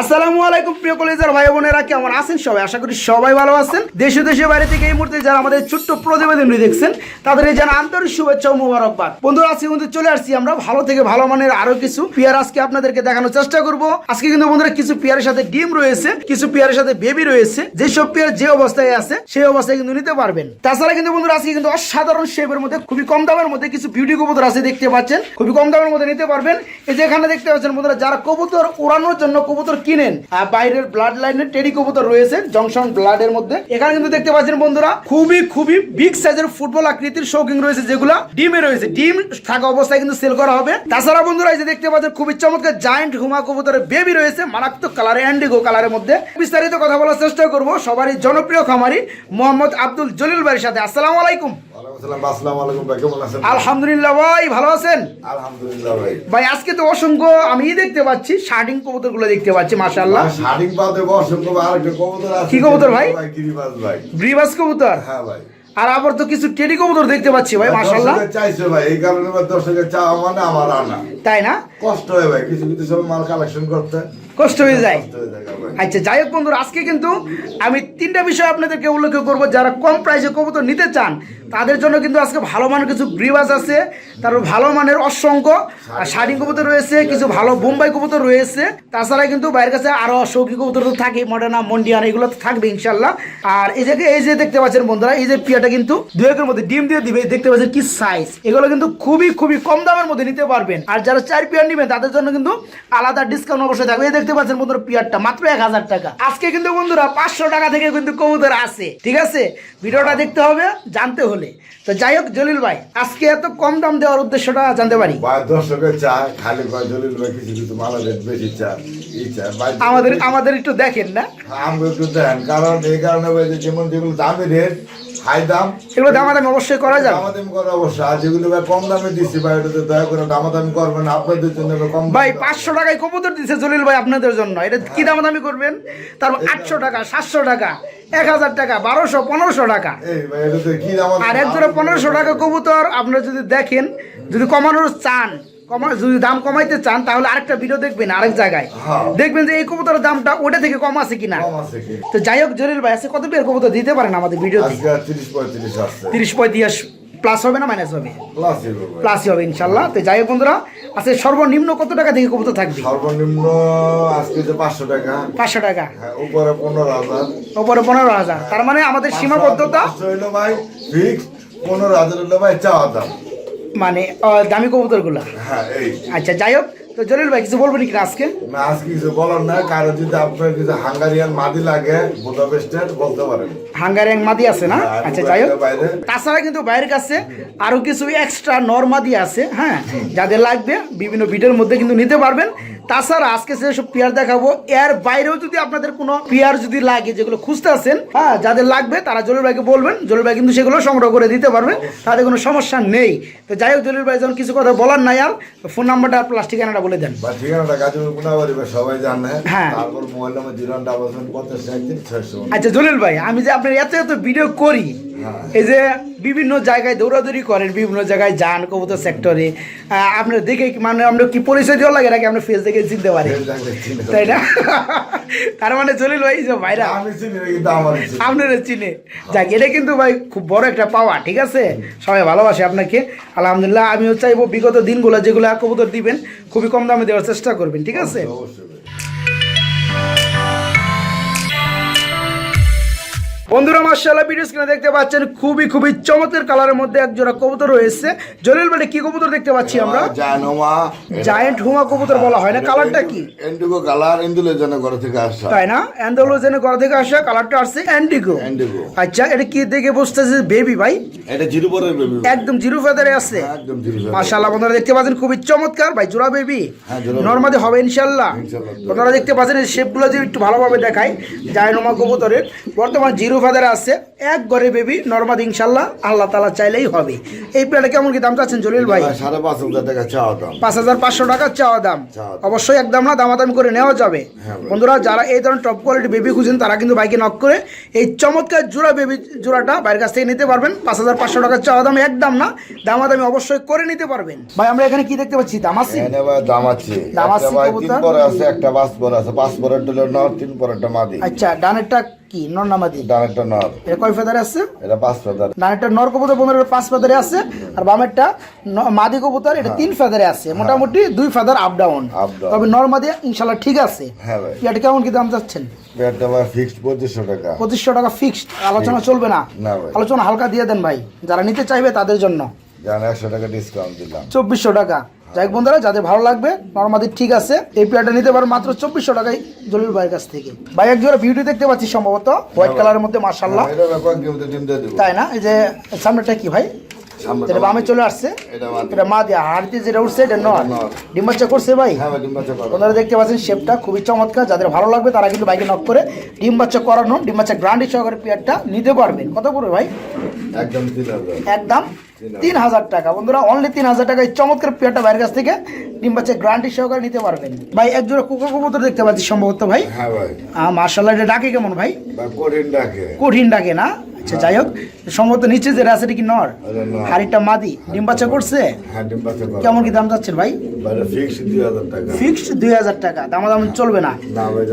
আসসালামু আলাইকুম, প্রিয় কলেজের ভাই বোনেরা, কেমন আছেন? সবাই আশা করি সবাই ভালো আছেন। দেশে দেশে বাইরে থেকে এই মুহূর্তে যারা আমাদের ছোট্ট প্রতিবেদনটি দেখছেন, তাদের জানা আন্তরিক শুভেচ্ছা ও মুবারকবাদ। বন্ধুরা, আজকে কিন্তু চলে আসছি আমরা ভালো থেকে ভালো মানের আরও কিছু পেয়ার আজকে আপনাদেরকে দেখানোর চেষ্টা করব। আজকে কিন্তু বন্ধুরা কিছু পেয়ারের সাথে ডিম রয়েছে, কিছু পেয়ারের সাথে বেবি রয়েছে। যেসব পেয়ার যে অবস্থায় আছে, সেই অবস্থায় কিন্তু নিতে পারবেন। তাছাড়া কিন্তু বন্ধুরা, আজকে কিন্তু অসাধারণ শেপের মধ্যে, খুবই কম দামের মধ্যে কিছু বিউটি কবুতর আছে দেখতে পাচ্ছেন। খুবই কম দামের মধ্যে নিতে পারবেন। এই যে এখানে দেখতে পাচ্ছেন বন্ধুরা, যারা কবুতর উড়ানোর জন্য কবুতর কিনেন। আর বাইরের ব্লাড লাইনের টেডি কবুতর রয়েছে জংশন ব্লাডের মধ্যে। এখানে কিন্তু দেখতে পাচ্ছেন বন্ধুরা খুবই খুবই বিগ সাইজের ফুটবল আকৃতির শৌকিং রয়েছে যেগুলো। ডিমে রয়েছে। ডিম থাকা অবস্থায় কিন্তু সেল করা হবে। তাছাড়া বন্ধুরা এই যে দেখতে পাচ্ছেন খুবই চমৎকার জায়েন্ট হুমা কবুতরের বেবি রয়েছে মারাত্মক কালারে অ্যান্ডিগো কালারের মধ্যে। বিস্তারিত কথা বলার চেষ্টা করব। সবারই জনপ্রিয় খামারি মোহাম্মদ আব্দুল জলিল ভাইয়ের সাথে। আসসালামু আলাইকুম। আলহামদুলিল্লাহ ভাই ভালো আছেন? আলহামদুলিল্লাহ ভাই। ভাই আজকে তো অসংখ্য আমি দেখতে পাচ্ছি শার্টিং কবুতরগুলো দেখতে পাচ্ছি। মাশাআল্লাহ ভাই, বাদে ভাই, আরেকটা কবুতর আছে। কি কবুতর ভাই? গিরিবাজ ভাই। ব্রিবাস কবুতর হ্যাঁ ভাই। আর আবার তো কিছু টেডি কবুতর দেখতে পাচ্ছি ভাই মাশাআল্লাহ। চাইছে ভাই, এই কারণে দর্শকের চাওয়া মানে আমার আনা। তাই না? কষ্ট হয় ভাই, কিছু কিছু সব মাল কালেকশন করতে। কষ্ট হয়ে যায়। আচ্ছা যাই হোক বন্ধুরা আজকে কিন্তু আমি তিনটা বিষয় আপনাদেরকে উল্লেখ করব। যারা কম প্রাইসে কবুতর নিতে চান তাদের জন্য কিন্তু আজকে ভালো মানের কিছু গ্রিবাস আছে। তারপর ভালো মানের অসংখ্য আর শাড়ি কবুতর রয়েছে কিছু ভালো বোম্বাই কবুতর রয়েছে। তাছাড়া কিন্তু বাইরের কাছে আরও শৌকি কবুতর তো থাকে মডার্না মন্ডিয়ান এগুলো তো থাকবে ইনশাল্লাহ আর এই যে এই যে দেখতে পাচ্ছেন বন্ধুরা এই যে পিয়াটা কিন্তু দু একের মধ্যে ডিম দিয়ে দিবে দেখতে পাচ্ছেন কি সাইজ এগুলো কিন্তু খুবই খুবই কম দামের মধ্যে নিতে পারবেন। আর যারা চার পিয়ার নেবেন তাদের জন্য কিন্তু আলাদা ডিসকাউন্ট অবশ্যই থাকবে। এই দেখতে পাচ্ছেন বন্ধুরা পিয়ারটা মাত্র এক হাজার টাকা। আজকে কিন্তু বন্ধুরা পাঁচশো টাকা থেকে কিন্তু কবুতর আছে ঠিক আছে? ভিডিওটা দেখতে হবে জানতে হলে। তো যাই হোক জলিল ভাই আজকে এত কম দাম দেওয়ার উদ্দেশ্যটা জানতে পারি? দর্শকের চায়, খালি জলিল ভাই কিছু কিছু মালা বেশি চায়। আমাদের আমাদের একটু দেখেন না। আমাকে একটু দেন, কারণ এই কারণে যেমন যেগুলো দামি রেট হাই দাম। এগুলো দামাদামি অবশ্যই করা যাবে। দামাদামি করা অবশ্যই। আর যেগুলো ভাই কম দামে দিচ্ছি ভাই ওটাতে দয়া করে দামাদামি করবেন আপনাদের জন্য কম ভাই পাঁচশো টাকায় কবুতর দিচ্ছে জলিল ভাই আপনাদের জন্য। এটা কি দাম দামি করবেন তারপর আটশো টাকা সাতশো টাকা এক হাজার টাকা বারোশো পনেরোশো টাকা। আর এক জোড়া পনেরোশো টাকা কবুতর আপনারা যদি দেখেন যদি কমানোর চান কমা যদি দাম কমাইতে চান তাহলে আরেকটা ভিডিও দেখবেন আরেক জায়গায়। হ্যাঁ। দেখবেন যে এই কবুতরের দামটা ওটা থেকে কম আছে কিনা। আছে তো যাই হোক জলিল ভাই আছে কত পেয়ার কবুতর দিতে পারেন আমাদের ভিডিওতে তিরিশ পঁয়ত্রিশ প্লাস হবে না মাইনাস হবে? প্লাস প্লাসই হবে। ইনশাল্লাহ। তো যাই হোক বন্ধুরা আজকে সর্বনিম্ন কত টাকা থেকে কবুতর থাকবে? সর্বনিম্ন আজকে যে পাঁচশো টাকা। পাঁচশো টাকা। হ্যাঁ উপরে পনেরো হাজার। ওপরে পনেরো হাজার। তার মানে আমাদের সীমাবদ্ধতা ভাই পনেরো হাজার ভাই চাওয়া দাম। মানে দামি কবুতরগুলো। হ্যাঁ আচ্ছা যাই হোক তো জলিল ভাই কিছু বলবেন কিনা আজকে? না আজকে কিছু বলার না কারণ যদি আপনার কিছু হাঙ্গারিয়ান মাদি লাগে বুদাপেস্টের বলতে পারেন। হাঙ্গারিয়ান মাদি আছে না? হ্যাঁ, আচ্ছা যাই হোক। তাছাড়া কিন্তু বাইরের কাছে আরও কিছু এক্সট্রা নর্মাদি আছে হ্যাঁ যাদের লাগবে বিভিন্ন ভিডিওর মধ্যে কিন্তু নিতে পারবেন। তাছাড়া আজকে যেসব পেয়ার দেখাবো এর বাইরেও যদি আপনাদের কোনো পেয়ার যদি লাগে যেগুলো খুঁজতে আছেন হ্যাঁ যাদের লাগবে তারা জলিল ভাইকে বলবেন জলিল ভাই কিন্তু সেগুলো সংগ্রহ করে দিতে পারবে তাদের কোনো সমস্যা নেই তো যাই হোক জলিল ভাই যখন কিছু কথা বলার নাই আর ফোন নাম্বারটা আর প্লাস ঠিকানাটা বলে দেন ঠিকানাটা গাজীপুর গুণাবাড়ি সবাই জানে হ্যাঁ। তারপর mobile number zero double seven পঞ্চাশ আচ্ছা জলিল ভাই আমি যে আপনার এত এত ভিডিও করি। এই যে বিভিন্ন জায়গায় দৌড়াদৌড়ি করেন বিভিন্ন জায়গায় যান কবুতর সেক্টরে আপনার দেখে মানে আমরা কি পরিচয় দেওয়া লাগে নাকি আপনার ফেস দেখে চিনতে পারি? তাই না? তার মানে জলিল ভাই যে ভাইরা। আমার। আপনারা চিনে। যাক এটা কিন্তু ভাই খুব বড় একটা পাওয়া ঠিক আছে? সবাই ভালোবাসে আপনাকে। আলহামদুলিল্লাহ আমিও চাইব বিগত দিনগুলো যেগুলো কবুতর দিবেন খুবই কম দামে দেওয়ার চেষ্টা করবেন ঠিক আছে? অবশ্যই। বন্ধুরা মার্শাল্লাহ ভিডিও স্ক্রিনে দেখতে পাচ্ছেন খুবই খুবই চমৎকার কালারের মধ্যে এক জোড়া কবুতর রয়েছে। জলিল বাড়ি কি কবুতর দেখতে পাচ্ছি আমরা? জায়েন্ট হুমা কবুতর বলা হয় না। কালারটা কি? এন্ডিগো কালার ইন্দুলের জন্য ঘরে থেকে আসা। তাই না? অ্যান্ডোলোজেন ঘর থেকে আসা কালারটা আসছে অ্যান্ডিগো এন্ডিগো আচ্ছা এটা কি দেখে বুঝতেছে বেবি ভাই? এটা জিরো পরের বেবি একদম জিরো ফেদারে আছে। একদম জিরো মাশাআল্লাহ বন্ধুরা দেখতে পাচ্ছেন খুবই চমৎকার। ভাই জোড়া বেবি হ্যাঁ, জোড়া নর্মাদি হবে ইনশাল্লাহ ইনশাল্লাহ। বন্ধুরা দেখতে পাচ্ছেন এই শেপগুলো যে একটু ভালোভাবে দেখায় জায়নোমা কবুতরের। বর্তমান জিরো ফেদারে আছে এক ঘরে বেবি নর্মাদ ইনশাল্লাহ আল্লাহ তালা চাইলেই হবে। এই পেয়ারটা কেমন কি দাম চাচ্ছেন জলিল ভাই? সাড়ে পাঁচ হাজার টাকা চাওয়া দাম। পাঁচ হাজার পাঁচশো টাকা চাওয়া দাম। অবশ্যই একদম না দামাদামি করে নেওয়া যাবে। হ্যাঁ বন্ধুরা যারা এই ধরনের টপ কোয়ালিটি বেবি খুঁজেন তারা কিন্তু বাইকে নক করে এই চমৎকার জোড়া বেবি জোড়াটা বাইরের কাছ থেকে নিতে পারবেন। পাঁচ হাজার পাঁচশো টাকা চাওয়া দাম একদম না দামাদামি অবশ্যই করে নিতে পারবেন। ভাই আমরা এখানে কি দেখতে পাচ্ছি? দামাসি এখানে ভাই দাম আছে। দাম একটা আছে ভাই তিন পরে আছে একটা পাঁচ পরে আছে। পাঁচ পরের ডলে নর তিন পরেরটা মাদি। আচ্ছা ডানেরটা কি? নর নামাদি ডানেরটা নর। এটা কয় ফেদারে আছে? এটা পাঁচ ফেদার। ডানেরটা নর কবুতর পাঁচ ফেদারে আছে আর বামেরটা মাদি কবুতর এটা তিন ফেদারে আছে। মোটামুটি দুই ফেদার আপ ডাউন হ্যাঁ। তবে নর মাদি ইনশাল্লাহ ঠিক আছে। হ্যাঁ ভাই। এটা কেমন কি দাম যাচ্ছেন পেয়ারটা ভাই ফিক্সড পঁচিশশো টাকা। পঁচিশশো টাকা ফিক্সড আলোচনা চলবে না। আলোচনা হালকা দিয়ে দেন ভাই। যারা নিতে চাইবে তাদের জন্য। জান একশো টাকা ডিসকাউন্ট দিলাম। চব্বিশশো টাকা। যাই বন্ধুরা যাদের ভালো লাগবে নর্মাদি ঠিক আছে। এই পেয়ারটা নিতে পারো মাত্র চব্বিশশো টাকায় জলিল ভাইয়ের কাছ থেকে। ভাই এক জোড়া বিউটি দেখতে পাচ্ছি সম্ভবত হোয়াইট কালারের মধ্যে মার্শাল্লাহ দেবো। তাই না? এই যে সামনেটা কি ভাই? এটা বামে চলে আসছে। এটা মাদি। এটা মা দিয়া হাড়িতে যেটা উঠছে এটা নয় করছে ভাই? হ্যাঁ করো। দেখতে পাচ্ছেন শেপটা খুবই চমৎকার। যাদের ভালো লাগবে তারা কিন্তু বাইকে নক করে ডিম বাচ্চা করানো ডিম বাচ্চা গ্রান্ডি সহকারে পেয়ারটা নিতে পারবেন কত পড়বে ভাই? একদম একদম। তিন হাজার টাকা। বন্ধুরা অনলি তিন হাজার টাকা। এই চমৎকার পেয়ারটা বাইরের কাছ থেকে ডিম বাচ্চা গ্রান্ডি সহকারে নিতে পারবেন। ভাই এক জোড়া কুকুর কবুতর দেখতে পাচ্ছি সম্ভবত ভাই। হ্যাঁ ভাই। মার্শাল্লাহ এটা ডাকে কেমন ভাই? কঠিন ডাকে। কঠিন ডাকে না? আচ্ছা যাই হোক সম্ভবত নিচে যেটা আছে কি নর? হাড়িটা মাদি। ডিম বাচ্চা করছে? হ্যাঁ ডিম বাচ্চা করো কেমন কি দাম যাচ্ছেন ভাই? ফিক্সড দুই হাজার টাকা। দামাদাম চলবে না।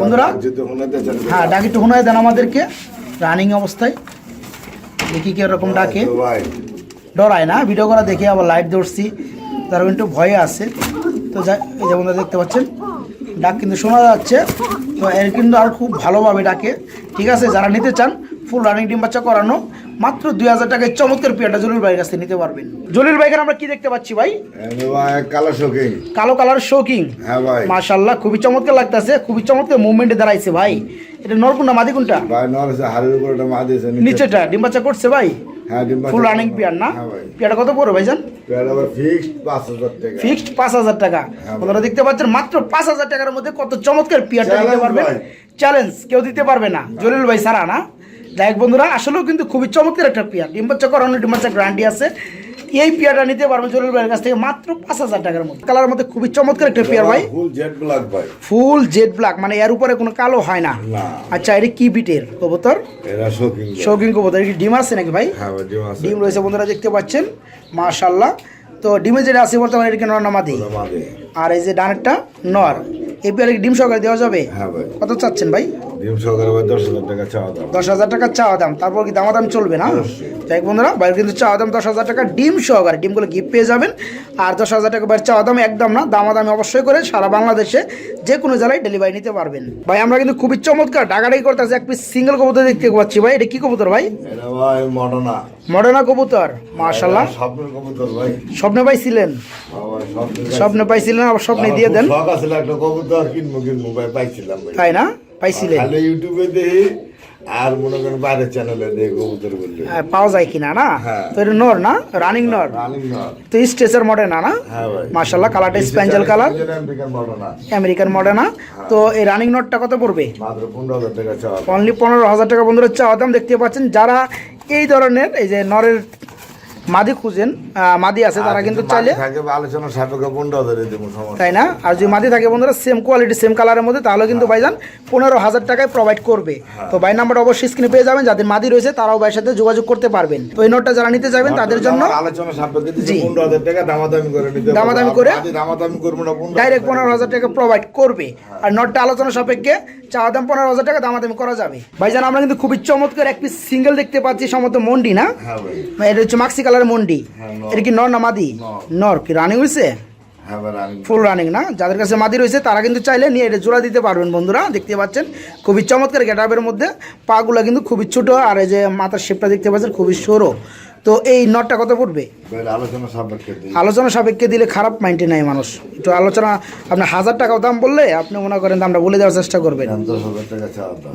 বন্ধুরা হ্যাঁ ডাকি একটু শোনায় দেন আমাদেরকে। রানিং অবস্থায়। দেখি কি রকম ডাকে। ভাই ডরায় না। ভিডিও করা দেখে আবার লাইট ধরছি। তারা একটু ভয়ে আছে। তো যা এই যেমন দেখতে পাচ্ছেন ডাক কিন্তু শোনা যাচ্ছে। তো এর কিন্তু আর খুব ভালোভাবে ডাকে। ঠিক আছে যারা নিতে চান ফুল রানিং ডিম বাচ্চা করানো মাত্র দুই হাজার টাকায় চমৎকার পেয়ারটা জলিল ভাইয়ের কাছে নিতে পারবেন। জলিল ভাইকে আমরা কি দেখতে পাচ্ছি ভাই? কালো শোকিং কালো কালার শোকিং হ্যাঁ ভাই। খুবই চমৎকার লাগতেছে খুবই চমৎকার মুভমেন্টে দাঁড়াইছে ভাই। এটা নরকুন্ডা মাদি কোনটা ভাই নরেছে হাড়ির উপর একটা নিচেটা ডিম বাচ্চা করছে ভাই। হ্যাঁ ডিম ফুল রানিং পেয়ার না? হ্যাঁ পেয়ারটা কত পড়বে ভাইজান? ফিক্সড পাঁচ হাজার টাকা। হ্যাঁ আপনারা দেখতে পাচ্ছেন মাত্র পাঁচ হাজার টাকার মধ্যে কত চমৎকার পেয়ারটা দিতে পারবেন। চ্যালেঞ্জ কেউ দিতে পারবে না। জলিল ভাই সারা না। দেখ বন্ধুরা আসলেও কিন্তু খুবই চমৎকার একটা পিয়ার। ডিম বাচ্চা করানো ডিম বাচ্চা গ্যারান্টি আছে। এই পিয়ারটা নিতে পারবেন জলিল ভাইয়ের কাছ থেকে মাত্র পাঁচ হাজার টাকার মধ্যে। কালার মধ্যে খুবই চমৎকার একটা পিয়ার ভাই। ফুল জেড ব্ল্যাক ভাই। ফুল জেড ব্ল্যাক মানে এর উপরে কোনো কালো হয় না। আচ্ছা এটা কি বিটের কবুতর? এরা শোকিং শৌখিন কবুতর এটা কি ডিম আছে নাকি ভাই? হ্যাঁ ডিম আছে। ডিম রয়েছে বন্ধুরা দেখতে পাচ্ছেন। মাশাল্লাহ তো ডিমে যেটা আছে বর্তমানে এটা কি নর নামাদি ওটা মা দিয়ে। আর এই যে ডানেরটা নর। এই পেয়ারে ডিম সহকারে দেওয়া যাবে? হ্যাঁ ভাই। কত চাচ্ছেন ভাই? দশ হাজার টাকা চাওয়া দাম। তারপর কি দামাদাম চলবে না। যাই বন্ধুরা বাইরে কিন্তু চাওয়া দাম দশ হাজার টাকা ডিম সহকারে ডিমগুলো গিফট পেয়ে যাবেন। আর দশ হাজার টাকা বাইরে চাওয়া দাম একদম না দামাদামি অবশ্যই করে সারা বাংলাদেশে যে কোনো জেলায় ডেলিভারি নিতে পারবেন। ভাই আমরা কিন্তু খুবই চমৎকার ডাকাডাকি করতেছি এক পিস সিঙ্গেল কবুতর দেখতে পাচ্ছি ভাই এটা কি কবুতর ভাই? মডনা। মডার্না কবুতর মাশাল্লাহ স্বপ্নের কবুতর ভাই। স্বপ্নে পাইছিলেন? হ্যাঁ ভাই, স্বপ্নের কাছে। স্বপ্নে পাইছিলেন আবার স্বপ্নে দিয়ে দেন। আমার খুব শখ আছিল একটা কবুতর কিনবো কিনবো ভাই পাইছিলাম তাই না? পাইছিলেন। ইউটিউবে দেখি আর মনে করেন বাইরের চ্যানেলে দেখি কবুতর বললে। হ্যাঁ, পাওয়া যায় কিনা না? হ্যাঁ। তো এটা নর না? রানিং নর? রানিং নট তো স্টেচার মডেল না না? হ্যাঁ ভাই। কালারটা স্প্যাঞ্জেল কালার আমেরিকান মডেল না। তো এই রানিং নটটা কত পড়বে? পনেরো অনলি পনেরো হাজার টাকা বন্ধুরা চাওয়া দাম দেখতে পাচ্ছেন। যারা এই ধরনের এই যে নরের মাদি খুঁজেন মাদি আছে তারা কিন্তু চাইলে আলোচনা সাপেক্ষে দেবো সমস্যা। তাই না? আর যদি মাদি থাকে বন্ধুরা সেম কোয়ালিটি সেম কালারের মধ্যে তাহলে কিন্তু ভাইজান পনেরো হাজার টাকায় প্রোভাইড করবে। তো ভাই নাম্বার অবশ্যই স্ক্রিনে পেয়ে যাবেন যাদের মাদি রয়েছে তারাও ভাইয়ের সাথে যোগাযোগ করতে পারবেন। তো এই নোটটা যারা নিতে যাবেন তাদের জন্য আলোচনা সাপেক্ষে পনেরো হাজার টাকা দামাদামি করে। দামাদামি করে? দামাদামি করব না ডাইরেক্ট পনেরো হাজার টাকা প্রোভাইড করবে। আর নটটা আলোচনা সাপেক্ষে চাওয়া দাম পনেরো হাজার টাকা দামাদামি করা যাবে। ভাইজান আমরা কিন্তু খুবই চমৎকার এক পিস সিঙ্গেল দেখতে পাচ্ছি সম্ভবত মন্ডি না? হ্যাঁ এটা হচ্ছে মাক্সি কালারের মন্ডি। হ্যাঁ, এটা কি নর না মাদি? নর। কি রানিং হয়েছে হ্যাঁ ফুল রানিং না? যাদের কাছে মাদি রয়েছে তারা কিন্তু চাইলে নিয়ে এটা জোড়া দিতে পারবেন বন্ধুরা দেখতে পাচ্ছেন? খুবই চমৎকার গেটাপের মধ্যে। পাগুলো কিন্তু খুবই ছোট আর এই যে মাথার শেপটা দেখতে পাচ্ছেন খুবই সরো। তো এই নটটা কত পড়বে? আলোচনা সাপেক্ষে দিলে খারাপ মাইন্ডে নেয় মানুষ। একটু আলোচনা আপনি হাজার টাকাও দাম বললে আপনি মনে করেন দামটা বলে দেওয়ার চেষ্টা করবেন।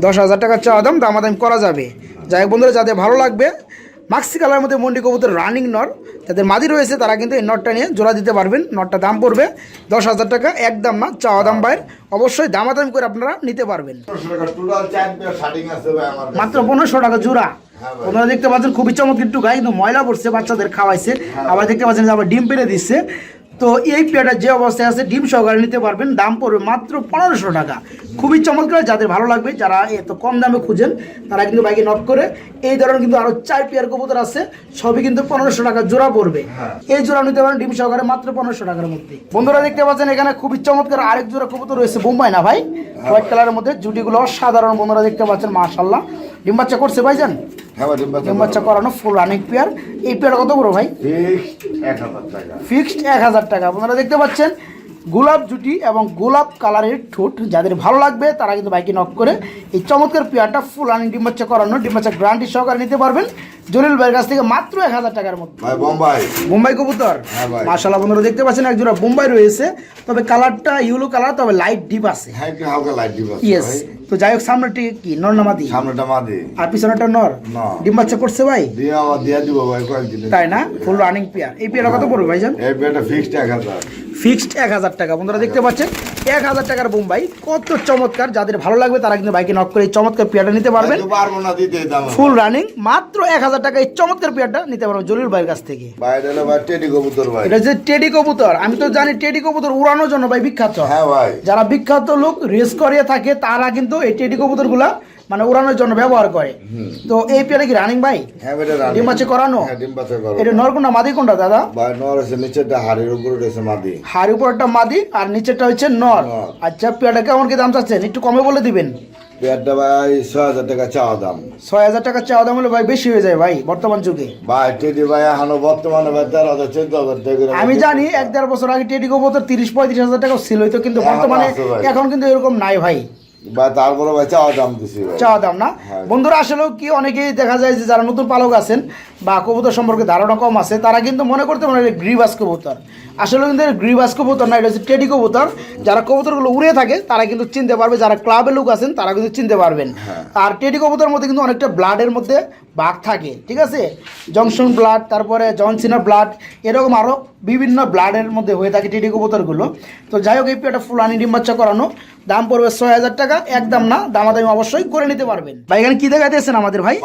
দশ হাজার টাকা চাওয়া দাম দামাদামি করা যাবে। যাই হোক বন্ধুরা যাদের ভালো লাগবে মাক্সি কালার মধ্যে মন্ডি কবুতর রানিং নর। যাদের মাদি রয়েছে তারা কিন্তু এই নটটা নিয়ে জোড়া দিতে পারবেন। নটটা দাম পড়বে দশ হাজার টাকা একদম না চাওয়া দাম বাইর। অবশ্যই দামাদাম করে আপনারা নিতে পারবেন। মাত্র পনেরোশো টাকা জোড়া হ্যাঁ আপনারা দেখতে পাচ্ছেন খুবই চমৎকার টুকা কিন্তু ময়লা পড়ছে বাচ্চাদের খাওয়াইছে। আবার দেখতে পাচ্ছেন যে আবার ডিম পেরে দিচ্ছে। তো এই পেয়ারটা যে অবস্থায় আছে ডিম সহকারে নিতে পারবেন। দাম পড়বে মাত্র পনেরোশো টাকা। খুবই চমৎকার যাদের ভালো লাগবে যারা এত কম দামে খুঁজেন তারা কিন্তু বাইকে নক করে এই ধরনের কিন্তু আরও চার পেয়ার কবুতর আছে সবই কিন্তু পনেরোশো টাকা জোড়া পড়বে। এই জোড়া নিতে পারেন ডিম সহকারে মাত্র পনেরোশো টাকার মধ্যে। বন্ধুরা দেখতে পাচ্ছেন এখানে খুবই চমৎকার আরেক জোড়া কবুতর রয়েছে বোম্বাই না ভাই? হোয়াইট কালারের মধ্যে জুটিগুলো সাধারণ বন্ধুরা দেখতে পাচ্ছেন মাশাল্লাহ ডিম বাচ্চা করছে ভাইজান? হ্যাঁ ভাই, ডিম বাচ্চা করানো ফুল রানিং পেয়ার এই পেয়ার কত বড় ভাই। ফিক্সড এক হাজার টাকা। আপনারা দেখতে পাচ্ছেন গোলাপ জুটি এবং গোলাপ কালারের ঠোঁট। যাদের ভালো লাগবে তারা কিন্তু বাইকে নক করে এই চমৎকার পেয়ারটা ফুল রানিং ডিম বাচ্চা করানো ডিম বাচ্চা গ্রান্টি সহকারে নিতে পারবেন। জলিল ভাইয়ের কাছ থেকে মাত্র এক হাজার টাকার মধ্যে। বোম্বাই। মুম্বাই কবুতর? হ্যাঁ ভাই। বন্ধুরা দেখতে পাচ্ছেন এক জোড়া মুম্বাই রয়েছে। তবে কালারটা ইউলো কালার তবে লাইট ডিপ আছে। হ্যাঁ হালকা লাইট দিব ইয়েস তো যাই হোক সামনেটি কি? নর নামাদি সামনেটা মাদি। আর পিছনেটা নর। ডিম বাচ্চা করছে ভাই? দিয়ে দিব ভাই কয়েকদিন তাই না? ফুল রানিং পেয়ার এই পেয়ারটা কত পড়বে ভাইজান? এই পেয়ারটা ফিক্সড এক হাজার। ফিক্সড এক হাজার টাকা। বন্ধুরা দেখতে পাচ্ছেন এক হাজার টাকার বোম্বাই। কত চমৎকার যাদের ভালো লাগবে তারা কিন্তু বাইকে নক করে এই চমৎকার পেয়ারটা নিতে পারবেন। ফুল রানিং মাত্র এক হাজার টাকা এই চমৎকার পেয়ারটা নিতে পারবেন জলিল ভাইয়ের কাছ থেকে। এটা যে টেডি কবুতর আমি তো জানি টেডি কবুতর উড়ানোর জন্য ভাই বিখ্যাত। হ্যাঁ যারা বিখ্যাত লোক রেস করিয়ে থাকে তারা কিন্তু এই টেডি কবুতর কবুতরগুলা মানে উড়ানোর জন্য ব্যবহার করে। তো এই পেয়ারে কি রানিং ভাই? হ্যাঁ রানী ডিম বাচ্চা করানো? হ্যাঁ ডিম বাচ্চা করো এটা নরকুন্ডা মাদি কোনটা দাদা? ভাই নর আছে নিচেরটা হাড়ির উপরে রয়েছে মাদি। হাড় উপরটা মাদি আর নিচেরটা হচ্ছে নর। নর। আচ্ছা পেয়ারটা কেমন কি দাম চাচ্ছেন? একটু কমে বলে দিবেন। পেয়ারটা ভাই ছয় হাজার টাকা চাওয়া দাম। ছয় হাজার টাকা চাওয়া দাম হলে ভাই বেশি হয়ে যায় ভাই বর্তমান যুগে। ভাই টেডি ভাই এখনও বর্তমানে ভাই তেরো হাজার চোদ্দ হাজার টাকা আমি জানি এক দেড় বছর আগে টেডি কবুতর তিরিশ পঁয়ত্রিশ হাজার টাকা ছিল হয়তো কিন্তু বর্তমানে এখন কিন্তু এরকম নাই ভাই। তারপরে চাওয়া দাম দিছি চাওয়া দাম না? হ্যাঁ। বন্ধুরা আসলেও কি অনেকেই দেখা যায় যে যারা নতুন পালক আছেন বা কবুতর সম্পর্কে ধারণা কম আছে তারা কিন্তু মনে করতে পারে এটা গ্রিবাস কবুতর। আসলে কিন্তু গ্রিবাস কবুতর না এটা হচ্ছে টেডি কবুতর। যারা কবুতরগুলো উড়ে থাকে তারা কিন্তু চিনতে পারবে যারা ক্লাবের লোক আছেন তারা কিন্তু চিনতে পারবেন। হ্যাঁ। আর টেডি কবুতরের মধ্যে কিন্তু অনেকটা ব্লাডের মধ্যে ভাগ থাকে ঠিক আছে? জংশন ব্লাড তারপরে জনসিনা ব্লাড এরকম আরও বিভিন্ন ব্লাডের মধ্যে হয়ে থাকে টেডি কবুতরগুলো। তো যাই হোক এই পেটা ফুলানি ডিম বাচ্চা করানো দাম পড়বে ছয় হাজার টাকা একদম না দামাদামি অবশ্যই করে নিতে পারবেন। ভাই এখানে কি দেখাইতেছেন আমাদের ভাই?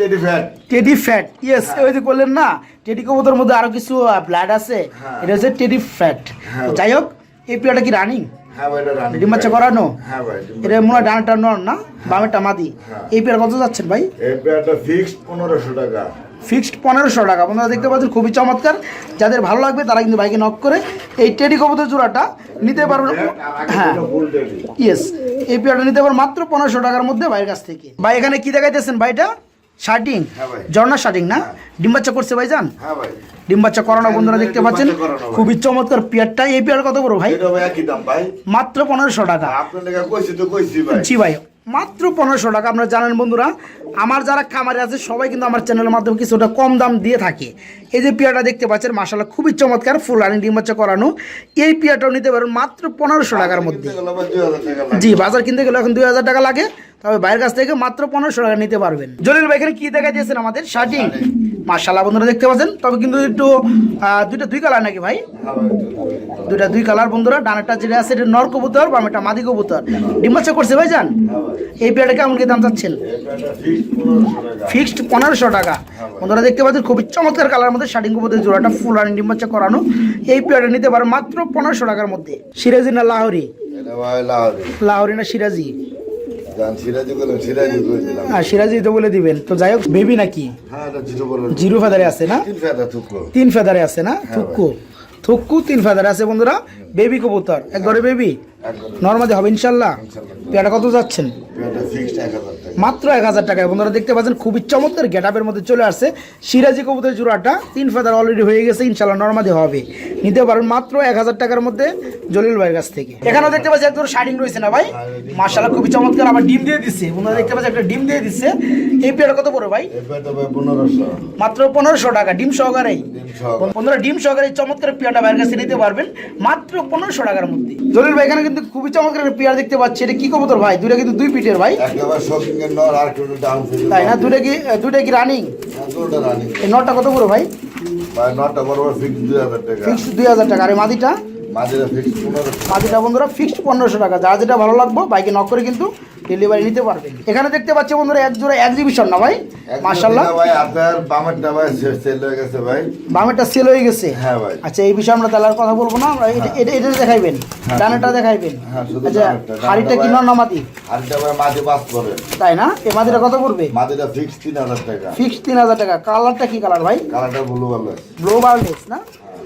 Teddy fat teddy fat yes ওই যে করলেন না টেডি কবুতর মধ্যে আরও কিছু ব্লাড আছে হ্যাঁ। এটা হচ্ছে টেডি ফ্যাট। যাই হোক এই পেয়ারটা কি রানিং হ্যাঁ ডিম বাচ্চা করানো? হ্যাঁ এটা মনে হয় ডানটা নর না বামেরটা মাদি। এই পেয়ার কত যাচ্ছেন ভাই? এই পেয়ারটা ফিক্সড পনেরোশো টাকা। ফিক্সড পনেরোশো টাকা। আপনারা দেখতে পাচ্ছেন খুবই চমৎকার। যাদের ভালো লাগবে তারা কিন্তু বাইকে নক করে এই টেডি কবুতর জোড়াটা নিতে পারবেন হ্যাঁ ইয়েস এই পেয়ারটা নিতে পারবেন মাত্র পনেরোশো টাকার মধ্যে ভাইয়ের কাছ থেকে। ভাই এখানে কি দেখাইতেছেন ভাইটা? শার্টিং? ঝর্ণার ভাই। ঝর্ণা শার্টিং না? ডিম্বাচ্চা করছে ভাই যান হ্যাঁ ভাই। ডিম বাচ্চা করানো বন্ধুরা দেখতে পাচ্ছেন? করানো ভাই। খুবই চমৎকার পেয়ারটা এই পেয়ার কত বড় ভাই? মাত্র পনেরোশো টাকা। ভাই। জি ভাই মাত্র পনেরোশো টাকা। আপনারা জানেন বন্ধুরা আমার যারা খামারে আছে সবাই কিন্তু আমার চ্যানেলের মাধ্যমে কিছুটা কম দাম দিয়ে থাকে। এই যে পেয়ারটা দেখতে পাচ্ছেন মাসাল্লাহ খুবই চমৎকার ফুল রানিং ডিম বাচ্চা করানো। এই পেয়ারটাও নিতে পারেন মাত্র পনেরোশো টাকার মধ্যে। কিনতে গেলে ভাই 2000 টাকা লাগে। জি বাজার কিনতে গেলে এখন দুই হাজার টাকা লাগে। তবে বাইরের কাছ থেকে মাত্র পনেরোশো টাকা নিতে পারবেন। জলিল ভাই এখানে কি দেখা দিয়েছেন আমাদের? শার্টিং। মার্শাল্লাহ বন্ধুরা দেখতে পাচ্ছেন? তবে কিন্তু একটু দুইটা দুই কালার নাকি ভাই? দুইটা দুই কালার বন্ধুরা। ডানাটা যেটা আছে এটা নর কবুতর বা এটা মাদি কবুতর। ডিম বাচ্চা করছে ভাই যান এই পেয়ারটা কেমন কি দাম চাচ্ছেন? এই পেয়ারটা fixed 1500 টাকা। ফিক্সড পনেরোশো টাকা। বন্ধুরা দেখতে পাচ্ছেন খুবই চমৎকার কালার মধ্যে শার্টিং কবুতর জোড়াটা ফুল রানিং ডিম বাচ্চা করানো। এই পেয়ারটা নিতে পারে মাত্র পনেরোশো টাকার মধ্যে। সিরাজি না লাহোরি? এটা ভাই লাহোরি। লাহোরি না সিরাজি? হ্যাঁ সিরাজি তো বলে দিবেন। তো যাই হোক বেবি নাকি? হ্যাঁ, জিরো ফেদারে আছে না? তিন তিন ফেদারে আছে না? থুক্কু তিন ফেদারে আছে বন্ধুরা। বেবি কবুতর। একবারে বেবি। নর্মাদি হবে ইনশাল্লাহ। পেয়ারটা কত যাচ্ছেন? পেয়ারটা fixed 1000 টাকা। মাত্র এক হাজার টাকায়। বন্ধুরা দেখতে পাচ্ছেন খুবই চমৎকার গেটআপের মধ্যে চলে আসছে। সিরাজি কবুতরের জোড়াটা তিন ফেদার অলরেডি হয়ে গেছে ইনশাল্লাহ নর্মাদি হবে। নিতে পারেন মাত্র এক হাজার টাকার মধ্যে জলিল ভাইয়ের কাছ থেকে। এখানেও দেখতে পাচ্ছি একদম শাইনিং রয়েছে না ভাই? মার্শাল্লাহ খুবই চমৎকার। আবার ডিম দিয়ে দিচ্ছে। বন্ধুরা দেখতে পাচ্ছি একটা ডিম দিয়ে দিচ্ছে। এই পেয়ারটা কত পড়ে ভাই? এই পেয়ারটা ভাই 1500 মাত্র পনেরোশো টাকা ডিম সহকারেই। সহকারে। বন্ধুরা ডিম সহকারে চমৎকার পেয়ারটা বাইরের কাছে নিতে পারবেন মাত্র পনেরোশো টাকার মধ্যে। জলিল ভাই এখানে কিন্তু খুবই চমৎকার একটা পেয়ার দেখতে পাচ্ছি। এটা কি কবুতর ভাই? দুটা কিন্তু দুই পিঠের ভাই। তাই না? দুটা কি দুটা কি রানিং দুটো এই নটটা কত করে ভাই? ফিক্স দুই হাজার টাকা। আর মাদিটা? মাদিটা বন্ধুরা ফিক্সড পনেরোশো টাকা। যার যেটা ভালো লাগবে বাইকে নক করে কিন্তু ডেলিভারি নিতে পারবেন এখানে দেখতে পাচ্ছি বন্ধুরা এক জোড়া এক্সিবিশন না ভাই। মার্শাল্লাহ ভাই আপনার বামেরটা ভাই সেল হয়ে গেছে ভাই। বামেরটা সেল হয়ে গেছে? হ্যাঁ ভাই। আচ্ছা এই বিষয়ে আমরা তাহলে আর কথা বলব না আমরা এটা এটা এটা দেখাইবেন হ্যাঁ, দেখাইবেন। হ্যাঁ, আচ্ছা হাড়িটা কি ভাই। পাস করে। তাই না? এই মাটিটা কত পড়বে? মাঝেটা ফিক্স তিন হাজার টাকা। হাজার কালারটা কি কালার ভাই? কালারটা ব্লু ব্লু না?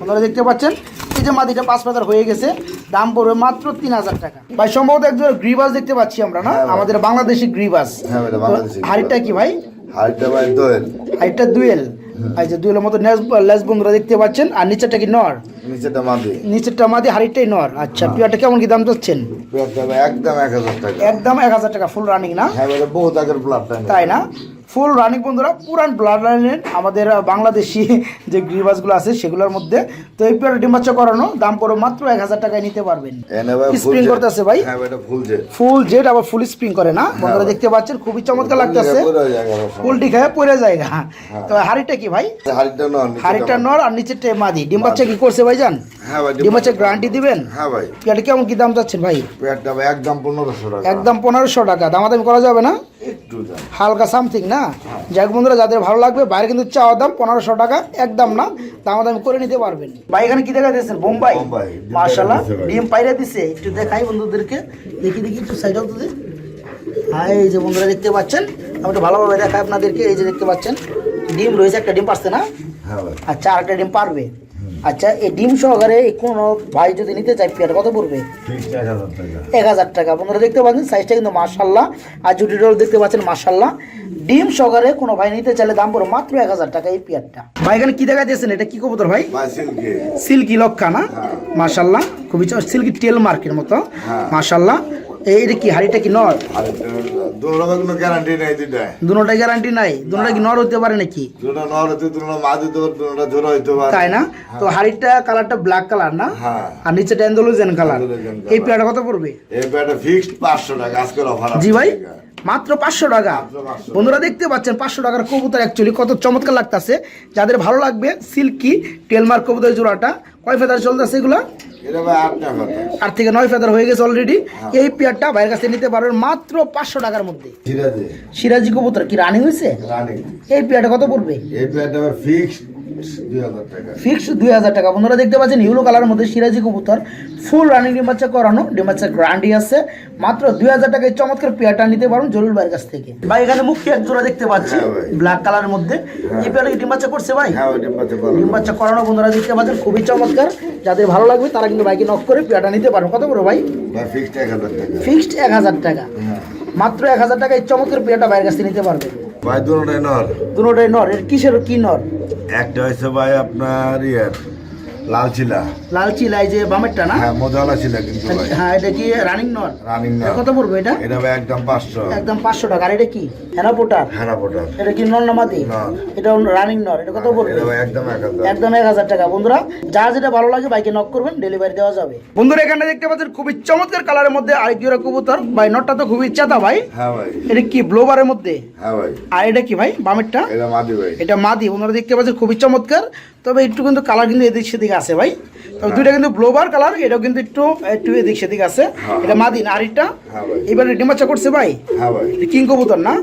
আপনারা দেখতে পাচ্ছেন? এই যে মাটিটা পাঁচ পাতার হয়ে গেছে দাম পড়বে মাত্র তিন হাজার টাকা। ভাই সম্ভবত একজন গ্রিবাস দেখতে পাচ্ছি আমরা না? হ্যাঁ আমাদের বাংলাদেশি গ্রিবাস হ্যাঁ ভাই, হাড়িটা কি ভাই? হাড়িটা ভাই দোয়েল। হাড়িটা দুয়েল। এই যে দুয়েলের মতো লেস বন্ধুরা দেখতে পাচ্ছেন। আর নিচেরটা কি নর? নিচেটা মাদি। নিচেরটা মাদি হাড়িটাই নর। আচ্ছা পিয়াটা কেমন কি দাম চাচ্ছেন? একদম এক হাজার টাকা। একদম এক হাজার টাকা ফুল রানিং না? হ্যাঁ বহুত আগের ব্লাডটা তাই না? ফুল রানিং বন্ধুরা পুরান ব্লাড লাইনের আমাদের বাংলাদেশি যে গ্রিবাসগুলো আছে সেগুলোর মধ্যে। তো এই পেয়ার ডিম বাচ্চা করানো দাম পড়ো মাত্র এক হাজার টাকায় নিতে পারবেন। Full spring jet. করতেছে ভাই। হ্যাঁ ফুল জেট আবার ফুল স্প্রিং করে না? বন্ধুরা দেখতে পাচ্ছেন খুবই চমৎকার লাগতেছে। পোলট্রি খায় পড়ে জায়গা তো হাড়িটা কি ভাই? হাড়িটা নর আর নিচেরটা মাদি। ডিম বাচ্চা কি করছে ভাই জান হ্যাঁ ডিম বাচ্চা গ্যারান্টি দিবেন? হ্যাঁ ভাই। পেয়ারটা কেমন কি দাম চাচ্ছেন ভাই? পেয়ারটা একদম পনেরোশো টাকা। একদম পনেরোশো টাকা। দামাদামি করা যাবে না? দাম হালকা সামথিং না? যাক বন্ধুরা যাদের ভালো লাগবে বাইরে কিন্তু চাওয়া দাম পনেরোশো টাকা একদম না। দাম দাম করে নিতে পারবেন। ভাই এখানে কি দেখা দিয়েছেন বোম্বাই। মার্শাল্লাহ পাইরা দিছে ডিম পাইরা দিছে। একটু দেখাই বন্ধুদেরকে। দেখি দেখি একটু সাইড আউট হ্যাঁ এই যে বন্ধুরা দেখতে পাচ্ছেন? আমি একটু ভালোভাবে দেখাই আপনাদেরকে। এই যে দেখতে পাচ্ছেন ডিম রয়েছে একটা ডিম পারছে না? হ্যাঁ আচ্ছা আরেকটা ডিম পারবে। আচ্ছা এই ডিম সহকারে কোনো ভাই যদি নিতে চাই পেয়ার কত পড়বে? এক হাজার টাকা। বন্ধুরা দেখতে পাচ্ছেন সাইজটা কিন্তু মার্শাল্লাহ আর জুটিটাও দেখতে পাচ্ছেন মার্শাল্লাহ ডিম সহকারে কোনো ভাই নিতে চাইলে দাম পড়ো মাত্র এক হাজার টাকা এই পেয়ারটা। ভাই এখানে কি দেখা দিয়েছেন এটা কি কবুতর ভাই? সিল্কি। লক্ষা না? মার্শাল্লাহ খুবই সিল্কি টেল মার্কের মতো। হ্যাঁ। মার্শাল্লাহ এই এটা কি হাড়িটা কি নর? কোনো গ্যারান্টি নেই দুটায় দুটোটা গ্যারান্টি নাই? দুটোটা কি নর হতে পারে নাকি? দুটো নর হতে দুটো মা দিতে পারে দুটো জোড়া হইতে পারে। তাই না? তো হাড়িটা কালারটা ব্ল্যাক কালার না? হ্যাঁ। আর নিচেটা অ্যান্ডোলুজেন কালার। এই পেয়ারটা কত পড়বে? এই প্যাটা ফিক্সড পাঁচশো টাকা আজকের অফার জি ভাই। মাত্র পাঁচশো টাকা। বন্ধুরা দেখতে পাচ্ছেন পাঁচশো টাকার কবুতর অ্যাকচুয়ালি কত চমৎকার লাগতেছে। যাদের ভালো লাগবে সিল্কি টেলমার্ক কবুতর জোড়াটা কয় ফেদার চলতেছে এগুলো? আট থেকে নয় ফেদার হয়ে গেছে অলরেডি এই পেয়ারটা বাইরের কাছে নিতে পারবেন মাত্র পাঁচশো টাকার মধ্যে। সিরাজি। কবুতর কি রানিং হয়েছে? এই পেয়ারটা কত পড়বে? এই ভাই ফিক্সড দুই হাজার টাকা। বন্ধুরা দেখতে পাচ্ছেন ইউলো কালারের মধ্যে সিরাজি কবুতর। ফুল রানিং করানো গ্রান্ডি আছে। মাত্র দুই হাজার টাকায় চমৎকার পেয়ারটা নিতে পারুন জরুর ভাইয়ের কাছ থেকে। ভাই এখানে মুখে এক জোড়া দেখতে পাচ্ছি। হ্যাঁ ব্ল্যাক কালারের মধ্যে। এই পেয়ারটা কি করছে ভাই? হ্যাঁ করানো। বন্ধুরা দেখতে পাচ্ছেন খুবই চমৎকার। যাদের ভালো লাগবে তারা কিন্তু বাইকে নক করে পেয়ারটা নিতে পারবেন কত বড় ভাই? ফিক্সড এক হাজার টাকা। ফিক্সড এক হাজার টাকা। হ্যাঁ। মাত্র এক হাজার টাকায় চমৎকার পেয়ারটা বাইরের কাছ থেকে নিতে পারবেন ভাই দুটোটাই নর। দুটোটাই নর এর কিসের কি নর? একটা হয়েছে ভাই আপনার ইয়ের। লাল চিলা। লাল যে বামেরটা না? হ্যাঁ ছিল কিন্তু ভাই। হ্যাঁ এটা কি রানিং নর রানিং নর কত পড়বে এটা? এটা ভাই একদম পাঁচশো। একদম পাঁচশো টাকা। আর এটা কি? হেনা পোটার? হারা পোটার। এটা কি নর। এটা রানিং নর এটা কত পড়বে? এটা ভাই একদম এক হাজার। একদম এক হাজার টাকা। বন্ধুরা যা যেটা ভালো লাগে বাইকে নক করবেন ডেলিভারি দেওয়া যাবে। বন্ধুরা এখানে দেখতে পাচ্ছেন খুবই চমৎকার কালারের মধ্যে আরেক জোড়া কবুতর। ভাই নটটা তো খুবই চাতা ভাই। হ্যাঁ ভাই। এটা কি ব্লোবারের মধ্যে? হ্যাঁ ভাই। আর এটা কি ভাই বামেরটা? এটা মাদি ভাই। এটা মাদি। বন্ধুরা দেখতে পাচ্ছেন খুবই চমৎকার। তবে একটু কিন্তু কালার কিন্তু এদিক সেদিক আছে ভাই। তবে দুইটা কিন্তু ব্লোবার কালার এটাও কিন্তু একটু একটু এদিক সেদিক আছে। হ্যাঁ। এটা মাদিন আর এটা এবার ভাই। এবারে ডিমাচা করছে ভাই। হ্যাঁ কিং কবুতর না? হ্যাঁ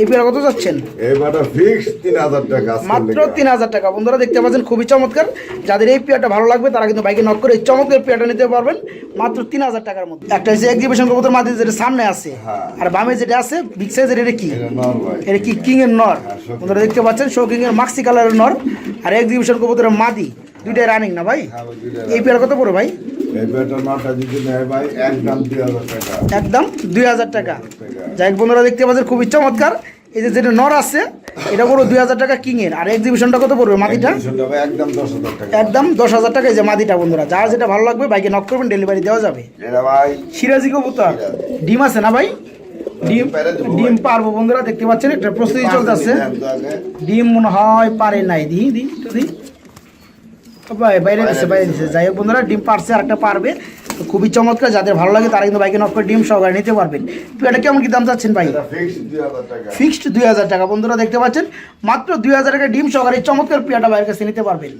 এই পেয়ারা কত যাচ্ছেন? তিন হাজার টাকা মাত্র তিন হাজার টাকা। বন্ধুরা দেখতে পাচ্ছেন খুবই চমৎকার। যাদের এই পেয়ারটা ভালো লাগবে তারা কিন্তু বাইকে নক করে এই চমৎকার পেয়ারটা নিতে পারবেন। মাত্র তিন হাজার টাকার মধ্যে। একটা হচ্ছে এক্সিবিশন কবুতর মাদি যেটা সামনে আছে। হ্যাঁ। আর বামে যেটা আছে বিগ সাইজের এটা কি? এটা নর কি কিং এর নর? হ্যাঁ, বন্ধুরা দেখতে পাচ্ছেন শো কিং এর মাক্সি কালারের নর। আর এক্সিবিশন কবুতরের মাদি। দুইটাই রানিং না ভাই? হ্যাঁ এই পেয়ার কত পড়ে ভাই? একদম দুই হাজার টাকা। দুই যাই বন্ধুরা দেখতে পাচ্ছেন খুবই চমৎকার। এই যে যেটা নর আছে এটা পুরো দুই হাজার টাকা কিং এর। আর এক্সিবিশনটা কত পড়বে মাদিটা একদম দশ হাজার টাকা। এই যে মাদিটা বন্ধুরা। যার যেটা ভালো লাগবে বাইকে নক করবেন ডেলিভারি দেওয়া যাবে। সিরাজি কবুতর। ডিম আছে না ভাই? ডিম। ডিম পারব বন্ধুরা দেখতে পাচ্ছেন একটা প্রস্তুতি চলতেছে। ডিম মনে হয় পারে নাই। দি দি একটু দি ও ভাই বাইরে দিছে বাইরে দিছে। যাই হোক বন্ধুরা ডিম পারছে আরেকটা পারবে। তো খুবই চমৎকার যাদের ভালো লাগে তারা কিন্তু বাইকে নক করে ডিম সহকারে নিতে পারবেন। পেয়াটা কেমন কি দাম চাচ্ছেন ভাই? ফিক্সড দুই হাজার টাকা। বন্ধুরা দেখতে পাচ্ছেন মাত্র দুই হাজার টাকা ডিম সহকারে চমৎকার পেয়াটা বাইরের কাছে নিতে পারবেন।